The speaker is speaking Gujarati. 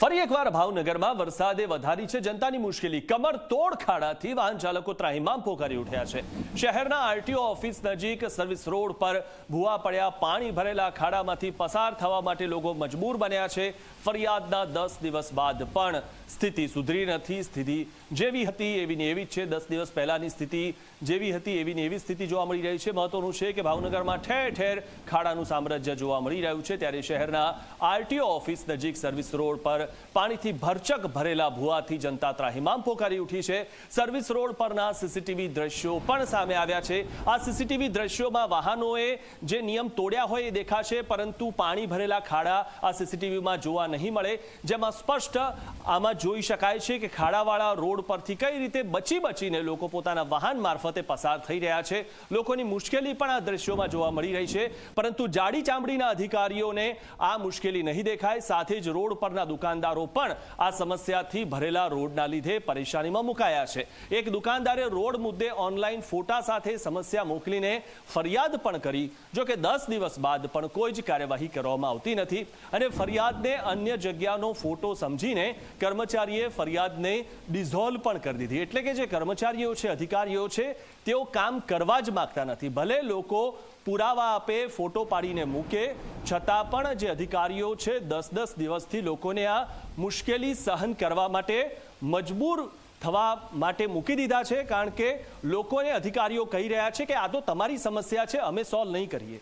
ફરી એકવાર ભાવનગરમાં વરસાદે વધારી છે જનતાની મુશ્કેલી. કમર તોડ ખાડાથી વાહન ચાલકો ત્રાહિમામ પોકારી ઉઠ્યા છે. શહેરના આરટીઓ ઓફિસ નજીક સર્વિસ રોડ પર ભૂવા પડ્યા, પાણી ભરેલા ખાડામાંથી પસાર થવા માટે લોકો મજબૂર બન્યા છે. ફરિયાદના દસ દિવસ બાદ પણ સ્થિતિ સુધરી નથી સ્થિતિ જેવી હતી એવી ને એવી જ છે. દસ દિવસ પહેલાની સ્થિતિ જેવી હતી એવી ને એવી સ્થિતિ જોવા મળી રહી છે. મહત્વનું છે કે ભાવનગરમાં ઠેર ઠેર ખાડાનું સામ્રાજ્ય જોવા મળી રહ્યું છે. ત્યારે શહેરના આરટીઓ ઓફિસ નજીક સર્વિસ રોડ પર પાણીથી ભરચક ભરેલા ભૂવાથી જનતા ત્રાહિમામ પોકારી ઉઠી છે. સર્વિસ રોડ પરના સીસીટીવી દ્રશ્યો પણ સામે આવ્યા છે. આ સીસીટીવી દ્રશ્યોમાં વાહનોએ જે નિયમ તોડ્યા હોય એ દેખાશે, પરંતુ પાણી ભરેલા ખાડા આ સીસીટીવીમાં જોવા નહીં મળે. જેમાં સ્પષ્ટ આમાં જોઈ શકાય છે કે ખાડાવાળા રોડ પરથી કઈ રીતે બચી બચીને લોકો પોતાના વાહન મારફતે પસાર થઈ રહ્યા છે. લોકોની મુશ્કેલી પણ આ દ્રશ્યોમાં જોવા મળી રહી છે. પરંતુ જાડી ચામડીના અધિકારીઓને આ મુશ્કેલી નહીં દેખાય. સાથે જ રોડ પરના દુકાનદારો પણ આ સમસ્યાથી ભરેલા રોડના લીધે પરેશાનીમાં મુકાયા છે. એક દુકાનદારે રોડ મુદ્દે ઓનલાઈન ફોટા સાથે સમસ્યા મોકલીને ફરિયાદ પણ કરી, જો કે દસ દિવસ બાદ પણ કોઈ જ કાર્યવાહી કરવામાં આવતી નથી અને ફરિયાદને અન્ય જગ્યાનો ફોટો સમજીને કર્મચારીએ ફરિયાદને ડિઝોલ્વ પણ કરી દીધી. એટલે કે જે કર્મચારીઓ છે, અધિકારીઓ છે, તેઓ કામ કરવા જ માગતા નથી. ભલે લોકો પુરાવા આપે, ફોટો પાડીને મૂકે, છતાં પણ જે અધિકારીઓ છે, દસ દસ દિવસથી લોકોને આ મુશ્કેલી સહન કરવા માટે મજબૂર થવા માટે મૂકી દીધા છે, કારણ કે લોકોને અધિકારીઓ કહી રહ્યા છે કે આ તો તમારી સમસ્યા છે, અમે સોલ્વ નહીં કરીએ.